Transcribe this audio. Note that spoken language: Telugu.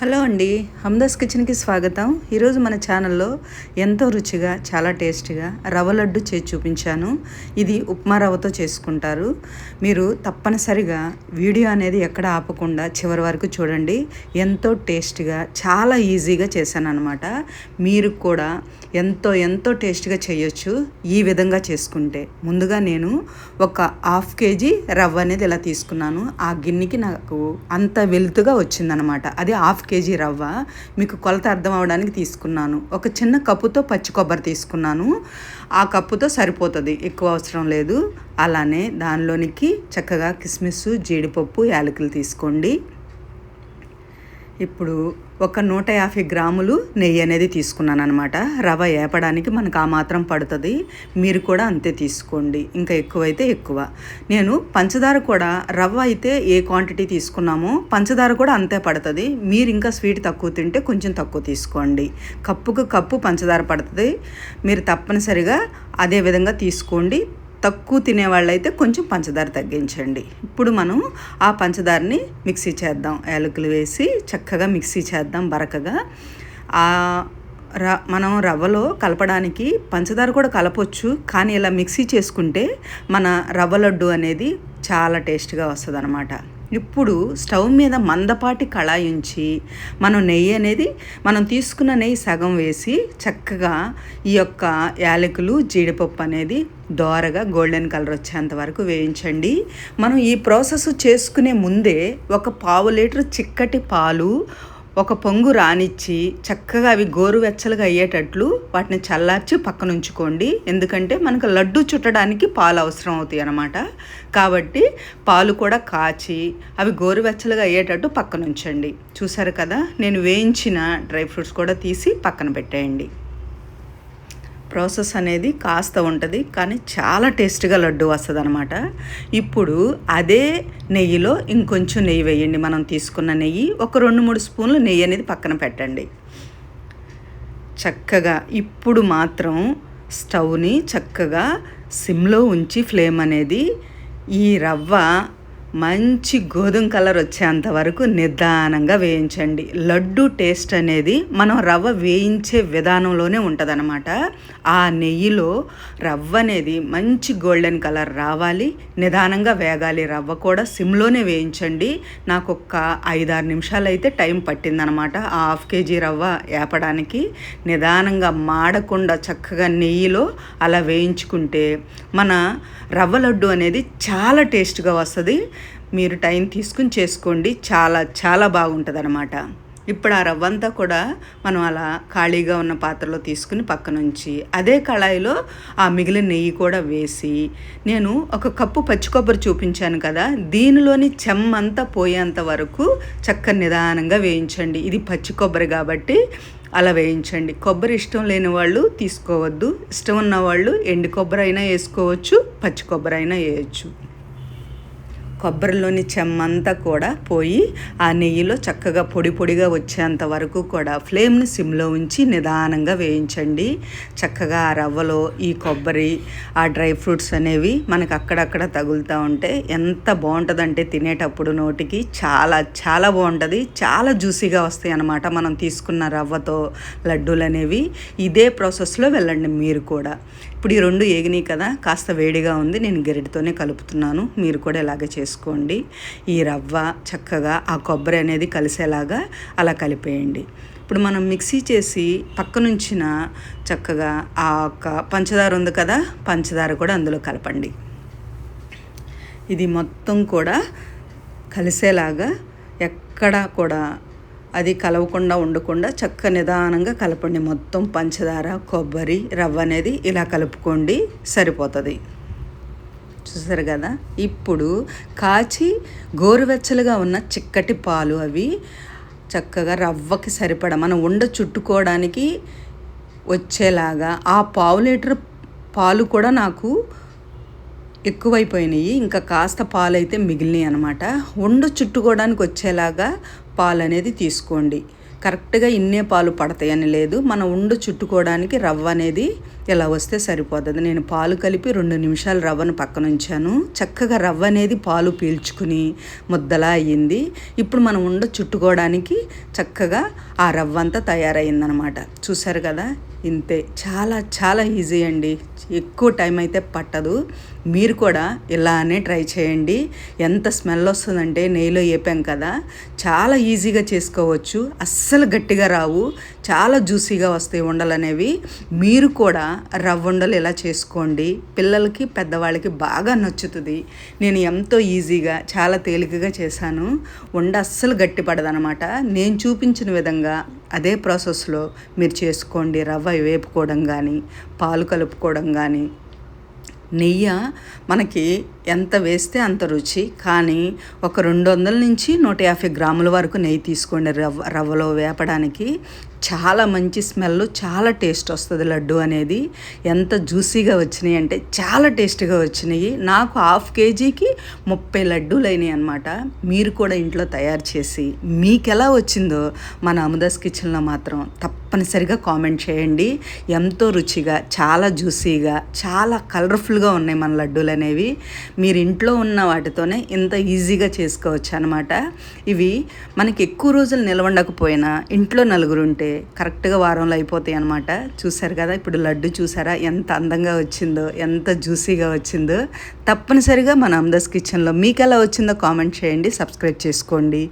హలో అండి హమ్దాస్ కిచెన్కి స్వాగతం. ఈరోజు మన ఛానల్లో ఎంతో రుచిగా చాలా టేస్టీగా రవ్వ లడ్డు చేసి చూపించాను. ఇది ఉప్మా రవ్వతో చేసుకుంటారు. మీరు తప్పనిసరిగా వీడియో అనేది ఎక్కడ ఆపకుండా చివరి వరకు చూడండి. ఎంతో టేస్టీగా చాలా ఈజీగా చేశాను అనమాట మీరు కూడా ఎంతో ఎంతో టేస్టీగా చేయొచ్చు ఈ విధంగా చేసుకుంటే. ముందుగా నేను ఒక హాఫ్ కేజీ రవ్వ అనేది ఇలా తీసుకున్నాను. ఆ గిన్నెకి నాకు అంత వెలుతుగా వచ్చిందనమాట అది హాఫ్ కేజీ రవ్వ మీకు కొలత అర్థం అవడానికి తీసుకున్నాను. ఒక చిన్న కప్పుతో పచ్చి కొబ్బరి తీసుకున్నాను. ఆ కప్పుతో సరిపోతుంది ఎక్కువ అవసరం లేదు. అలానే దానిలోనికి చక్కగా కిస్మిస్ జీడిపప్పు యాలకులు తీసుకోండి. ఇప్పుడు ఒక నూట యాభై గ్రాములు నెయ్యి అనేది తీసుకున్నాను అనమాట రవ ఏపడానికి మనకు ఆ మాత్రం పడుతుంది. మీరు కూడా అంతే తీసుకోండి. ఇంకా ఎక్కువైతే ఎక్కువ. నేను పంచదార కూడా రవ్వ అయితే ఏ క్వాంటిటీ తీసుకున్నామో పంచదార కూడా అంతే పడుతుంది. మీరు ఇంకా స్వీట్ తక్కువ తింటే కొంచెం తక్కువ తీసుకోండి. కప్పుకు కప్పు పంచదార పడుతుంది. మీరు తప్పనిసరిగా అదే విధంగా తీసుకోండి. తక్కువ తినేవాళ్ళైతే కొంచెం పంచదార తగ్గించండి. ఇప్పుడు మనం ఆ పంచదారని మిక్సీ చేద్దాం. యాలకులు వేసి చక్కగా మిక్సీ చేద్దాం బరకగా. ఆ ర మనం రవ్వలో కలపడానికి పంచదార కూడా కలపొచ్చు. కానీ ఇలా మిక్సీ చేసుకుంటే మన రవ్వ లడ్డు అనేది చాలా టేస్ట్గా వస్తుంది అనమాట ఇప్పుడు స్టవ్ మీద మందపాటి కళాయి ఉంచి మనం నెయ్యి అనేది మనం తీసుకున్న నెయ్యి సగం వేసి చక్కగా ఈ యొక్క యాలకులు జీడిపప్పు అనేది దోరగా గోల్డెన్ కలర్ వచ్చేంత వరకు వేయించండి. మనం ఈ ప్రాసెస్ చేసుకునే ముందే ఒక పావు లీటర్ చిక్కటి పాలు ఒక పొంగు రానిచ్చి చక్కగా అవి గోరువెచ్చలుగా అయ్యేటట్లు వాటిని చల్లార్చి పక్కన ఉంచుకోండి ఎందుకంటే మనకు లడ్డు చుట్టడానికి పాలు అవసరం అవుతాయి అన్నమాట. కాబట్టి పాలు కూడా కాచి అవి గోరువెచ్చలుగా అయ్యేటట్టు పక్కన ఉంచండి చూసారు కదా? నేను వేయించిన డ్రై ఫ్రూట్స్ కూడా తీసి పక్కన పెట్టేయండి. ప్రాసెస్ అనేది కాస్త ఉంటుంది కానీ చాలా టేస్ట్గా లడ్డు వస్తుంది అనమాట ఇప్పుడు అదే నెయ్యిలో ఇంకొంచెం నెయ్యి వేయండి. మనం తీసుకున్న నెయ్యి ఒక రెండు మూడు స్పూన్లు నెయ్యి అనేది పక్కన పెట్టండి. చక్కగా ఇప్పుడు మాత్రం స్టవ్ని చక్కగా సిమ్లో ఉంచి ఫ్లేమ్ అనేది ఈ రవ్వ మంచి గోధుమ కలర్ వచ్చేంత వరకు నిదానంగా వేయించండి. లడ్డు టేస్ట్ అనేది మనం రవ్వ వేయించే విధానంలోనే ఉంటుందన్నమాట. ఆ నెయ్యిలో రవ్వ అనేది మంచి గోల్డెన్ కలర్ రావాలి. నిదానంగా వేగాలి. రవ్వ కూడా సిమ్లోనే వేయించండి. నాకు ఒక ఐదారు నిమిషాలు అయితే టైం పట్టిందనమాట ఆ హాఫ్ కేజీ రవ్వ వేపడానికి నిదానంగా మాడకుండా చక్కగా నెయ్యిలో అలా వేయించుకుంటే మన రవ్వ లడ్డు అనేది చాలా టేస్ట్గా వస్తుంది. మీరు టైం తీసుకుని చేసుకోండి. చాలా చాలా బాగుంటుంది అనమాట ఇప్పుడు ఆ రవ్వంతా కూడా మనం అలా ఖాళీగా ఉన్న పాత్రలో తీసుకుని పక్క నుంచి అదే కళాయిలో ఆ మిగిలిన నెయ్యి కూడా వేసి నేను ఒక కప్పు పచ్చి కొబ్బరి చూపించాను కదా దీనిలోని చెమ్మంతా పోయేంత వరకు చక్క నిదానంగా వేయించండి. ఇది పచ్చి కొబ్బరి కాబట్టి అలా వేయించండి. కొబ్బరి ఇష్టం లేని వాళ్ళు తీసుకోవద్దు. ఇష్టం ఉన్న వాళ్ళు ఎండు కొబ్బరి అయినా వేసుకోవచ్చు పచ్చి కొబ్బరి అయినా వేయచ్చు. కొబ్బరిలోని చెమ్మంతా కూడా పోయి ఆ నెయ్యిలో చక్కగా పొడి పొడిగా వచ్చేంత వరకు కూడా ఫ్లేమ్ని సిమ్లో ఉంచి నిదానంగా వేయించండి. చక్కగా ఆ రవ్వలో ఈ కొబ్బరి ఆ డ్రై ఫ్రూట్స్ అనేవి మనకు అక్కడక్కడ తగులుతూ ఉంటే ఎంత బాగుంటుందంటే తినేటప్పుడు నోటికి చాలా చాలా బాగుంటుంది. చాలా జ్యూసీగా వస్తాయి అన్నమాట మనం తీసుకున్న రవ్వతో లడ్డూలు అనేవి. ఇదే ప్రాసెస్లో వెళ్ళండి మీరు కూడా. ఇప్పుడు ఈ రెండు ఏగినాయి కదా కాస్త వేడిగా ఉంది. నేను గెరిటితోనే కలుపుతున్నాను. మీరు కూడా ఇలాగే చేసుకోండి ఈ రవ్వ చక్కగా ఆ కొబ్బరి అనేది కలిసేలాగా అలా కలిపేయండి. ఇప్పుడు మనం మిక్సీ చేసి పక్కనుంచిన చక్కగా ఆ యొక్క పంచదార ఉంది కదా పంచదార కూడా అందులో కలపండి. ఇది మొత్తం కూడా కలిసేలాగా ఎక్కడ కూడా అది కలవకుండా ఉండకుండా చక్క నిదానంగా కలపండి. మొత్తం పంచదార కొబ్బరి రవ్వ అనేది ఇలా కలుపుకోండి సరిపోతుంది. చూసారు కదా? ఇప్పుడు కాచి గోరువెచ్చలుగా ఉన్న చిక్కటి పాలు అవి చక్కగా రవ్వకి సరిపడ మనం ఉండ చుట్టుకోవడానికి వచ్చేలాగా ఆ పావు లీటర్ పాలు కూడా నాకు ఎక్కువైపోయినాయి. ఇంకా కాస్త పాలు అయితే మిగిలినాయి అనమాట ఉండ చుట్టుకోవడానికి వచ్చేలాగా పాలు అనేది తీసుకోండి. కరెక్ట్గా ఇన్నే పాలు పడతాయని లేదు. మన ఉండు చుట్టుకోవడానికి రవ్వ అనేది ఇలా వస్తే సరిపోతుంది నేను పాలు కలిపి రెండు నిమిషాలు రవ్వను పక్కన ఉంచాను. చక్కగా రవ్వ అనేది పాలు పీల్చుకుని ముద్దలా అయ్యింది. ఇప్పుడు మనం ఉండ చుట్టుకోవడానికి చక్కగా ఆ రవ్వ అంతా తయారయ్యిందనమాట. చూసారు కదా? ఇంతే. చాలా చాలా ఈజీ అండి. ఎక్కువ టైం అయితే పట్టదు. మీరు కూడా ఇలానే ట్రై చేయండి. ఎంత స్మెల్ వస్తుందంటే నెయ్యిలో వేపాం కదా? చాలా ఈజీగా చేసుకోవచ్చు. అస్సలు గట్టిగా రావు. చాలా జ్యూసీగా వస్తాయి ఉండలు అనేవి మీరు కూడా రవ్వ ఉండలు ఇలా చేసుకోండి. పిల్లలకి పెద్దవాళ్ళకి బాగా నచ్చుతుంది. నేను ఎంతో ఈజీగా చాలా తేలికగా చేశాను. ఉండ అస్సలు గట్టి పడదనమాట నేను చూపించిన విధంగా అదే ప్రాసెస్లో మీరు చేసుకోండి. రవ్వ వేపుకోవడం కానీ పాలు కలుపుకోవడం కానీ నెయ్యి మనకి ఎంత వేస్తే అంత రుచి. కానీ ఒక రెండు వందల నుంచి నూట యాభై గ్రాముల వరకు నెయ్యి తీసుకోండి రవ్వ రవ్వలో వేపడానికి. చాలా మంచి స్మెల్ చాలా టేస్ట్ వస్తుంది లడ్డు అనేది. ఎంత జ్యూసీగా వచ్చినాయి అంటే చాలా టేస్టీగా వచ్చినాయి. నాకు హాఫ్ కేజీకి ముప్పై లడ్డూలు అయినాయి అనమాట మీరు కూడా ఇంట్లో తయారు చేసి మీకెలా వచ్చిందో మన అమదాస్ కిచెన్లో మాత్రం తప్పనిసరిగా కామెంట్ చేయండి. ఎంతో రుచిగా చాలా జ్యూసీగా చాలా కలర్ఫుల్గా ఉన్నాయి మన లడ్డూలు అనేవి. మీరు ఇంట్లో ఉన్న వాటితోనే ఇంత ఈజీగా చేసుకోవచ్చు అనమాట ఇవి మనకి ఎక్కువ రోజులు నిలవండకపోయినా ఇంట్లో నలుగురు ఉంటే కరెక్ట్గా వారంలో అయిపోతాయి అనమాట చూసారు కదా ఇప్పుడు లడ్డు చూసారా? ఎంత అందంగా వచ్చిందో ఎంత జ్యూసీగా వచ్చిందో. తప్పనిసరిగా మన అమ్దస్ కిచెన్లో మీకు ఎలా వచ్చిందో కామెంట్ చేయండి సబ్స్క్రైబ్ చేసుకోండి.